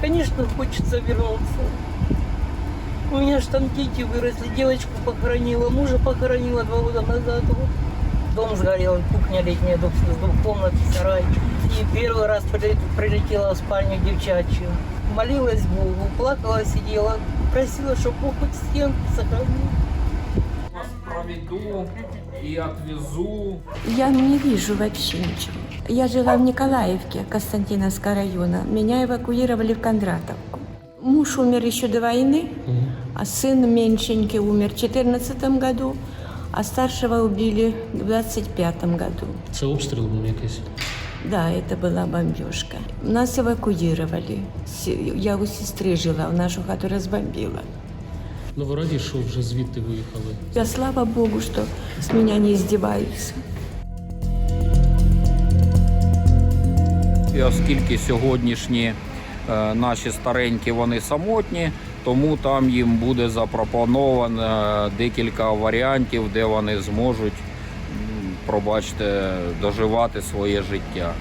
Конечно, хочется вернуться. У меня дети выросли, девочку похоронила, мужа похоронила два года назад. Вот. Дом сгорел, кухня летняя, с двух комнат, сарай. И первый раз при- прилетела в спальню девчачью. Молилась Богу, плакала, сидела, просила, чтобы Бог хоть стенку сохранил. Проведу и отвезу. Я не вижу вообще ничего. Я жила в Николаевке Константиновского района. Меня эвакуировали в Кондратовку. Муж умер еще до войны, а сын меньшенький умер в 2014 году, а старшего убили в 2025 году. Це обстріл був якийсь. Да, это была бомбежка. Нас эвакуировали. С- Я у сестры жила, нашу хату разбомбила. Ну ви раді, що вже звідти виїхали. Я слава Богу, что с меня не издеваются. І оскільки сьогоднішні е, наші старенькі вони самотні, тому там їм буде запропоновано декілька варіантів, де вони зможуть, пробачте, доживати своє життя.